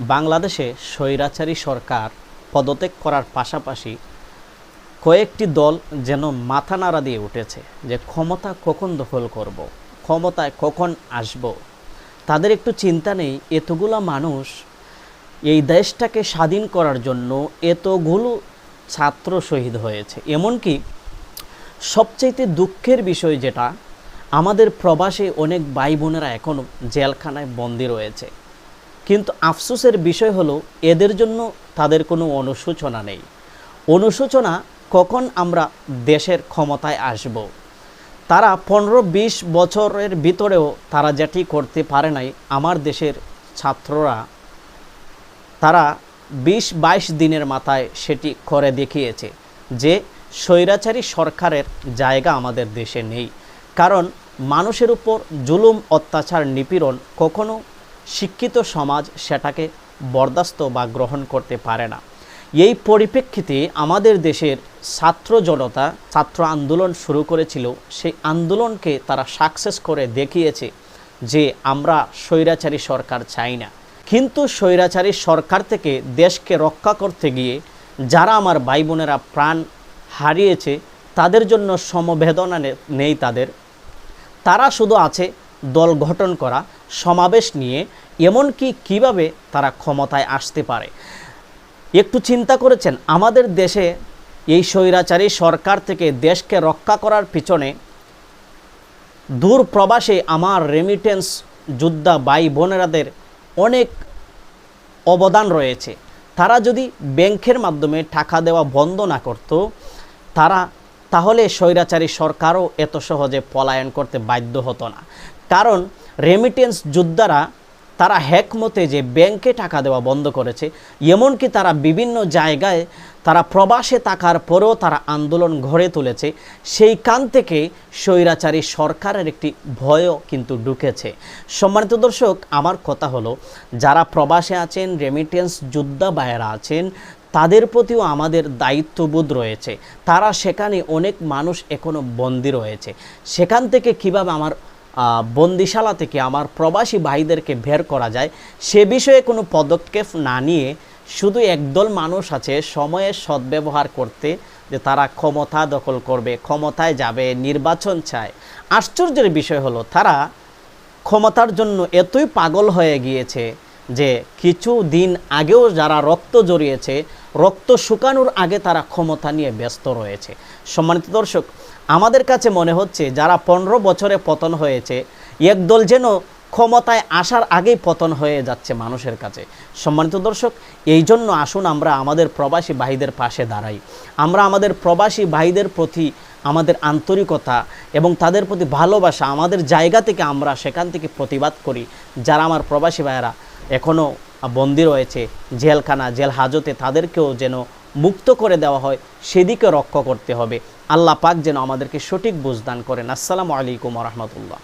বাংলাদেশে স্বৈরাচারী সরকার পদত্যাগ করার পাশাপাশি কয়েকটি দল যেন মাথা নাড়া দিয়ে উঠেছে যে ক্ষমতা কখন দখল করব। ক্ষমতায় কখন আসব। তাদের একটু চিন্তা নেই এতগুলা মানুষ এই দেশটাকে স্বাধীন করার জন্য এতগুলো ছাত্র শহীদ হয়েছে এমনকি সবচাইতে দুঃখের বিষয় যেটা, আমাদের প্রবাসে অনেক ভাই বোনেরা এখনও জেলখানায় বন্দী রয়েছে কিন্তু আফসোসের বিষয় হলো, এদের জন্য তাদের কোনো অনুশোচনা নেই। অনুশোচনা কখন আমরা দেশের ক্ষমতায় আসব? তারা পনেরো বিশ বছরের ভিতরেও তারা যেটি করতে পারে নাই, আমার দেশের ছাত্ররা, তারা বিশ বাইশ দিনের মাথায় সেটি করে দেখিয়েছে যে, স্বৈরাচারী সরকারের জায়গা আমাদের দেশে নেই। কারণ মানুষের উপর জুলুম, অত্যাচার, নিপীড়ন কখনো শিক্ষিত সমাজ সেটাকে বরদাস্ত বা গ্রহণ করতে পারে না। এই পরিপ্রেক্ষিতে আমাদের দেশের ছাত্র জনতা, ছাত্র আন্দোলন শুরু করেছিল। সেই আন্দোলনকে তারা সাকসেস করে দেখিয়েছে যে আমরা স্বৈরাচারী সরকার চাই না। কিন্তু স্বৈরাচারী সরকার থেকে দেশকে রক্ষা করতে গিয়ে যারা আমার ভাই বোনেরা প্রাণ হারিয়েছে, তাদের জন্য সমবেদনা নেই তাদের। তারা শুধু আছে দল গঠন করা, সমাবেশ নিয়ে এমনকি কীভাবে তারা ক্ষমতায় আসতে পারে? একটু চিন্তা করেছেন, আমাদের দেশে এই স্বৈরাচারী সরকার থেকে দেশকে রক্ষা করার পিছনে দূর প্রবাসে আমার রেমিটেন্স যোদ্ধা ভাই বোনেরাদের অনেক অবদান রয়েছে। তারা যদি ব্যাংকের মাধ্যমে টাকা দেওয়া বন্ধ না করত, তারা তাহলে স্বৈরাচারী সরকারও এত সহজে পলায়ন করতে বাধ্য হতো না। কারণ রেমিটেন্স যোদ্ধারা তারা হ্যাকমতে যে ব্যাংকে টাকা দেওয়া বন্ধ করেছে, এমনকি তারা বিভিন্ন জায়গায় তারা প্রবাসে থাকার পরেও তারা আন্দোলন গড়ে তুলেছে সেইখান থেকে স্বৈরাচারী সরকারের একটি ভয়ও কিন্তু ঢুকেছে। সম্মানিত দর্শক, আমার কথা হলো, যারা প্রবাসে আছেন রেমিটেন্স যোদ্ধা ভাইয়েরা আছেন, তাদের প্রতিও আমাদের দায়িত্ববোধ রয়েছে। তারা সেখানে অনেক মানুষ এখনও বন্দী রয়েছে। সেখান থেকে কীভাবে আমার বন্দিশালা থেকে আমার প্রবাসী ভাইদেরকে বের করা যায়, সে বিষয়ে কোনো পদক্ষেপ না নিয়ে শুধু একদল মানুষ আছে, সময়ের সদ্ব্যবহার করতে যে তারা ক্ষমতা দখল করবে, ক্ষমতায় যাবে, নির্বাচন চায়। আশ্চর্যের বিষয় হলো, তারা ক্ষমতার জন্য এতই পাগল হয়ে গিয়েছে যে কিছু দিন আগেও যারা রক্ত জড়িয়েছে, রক্ত শুকানোর আগে তারা ক্ষমতা নিয়ে ব্যস্ত রয়েছে। সম্মানিত দর্শক আমাদের কাছে মনে হচ্ছে যারা পনেরো বছরে পতন হয়েছে, একদল যেন ক্ষমতায় আসার আগেই পতন হয়ে যাচ্ছে মানুষের কাছে। সম্মানিত দর্শক, এই জন্য আসুন আমরা আমাদের প্রবাসী ভাইদের পাশে দাঁড়াই। আমরা আমাদের প্রবাসী ভাইদের প্রতি আমাদের আন্তরিকতা এবং তাদের প্রতি ভালোবাসা আমাদের জায়গা থেকে আমরা সেখান থেকে প্রতিবাদ করি। যারা আমার প্রবাসী ভাইয়েরা এখনও বন্দি রয়েছে, জেলখানা জেল হাজতে তাদেরকেও যেন মুক্ত করে দেওয়া হয়, সেদিকে রক্ষা করতে হবে। আল্লাহ পাক যেন আমাদেরকে সঠিক বুঝদান করেন। আসসালামু আলাইকুম রহমতুল্লাহ।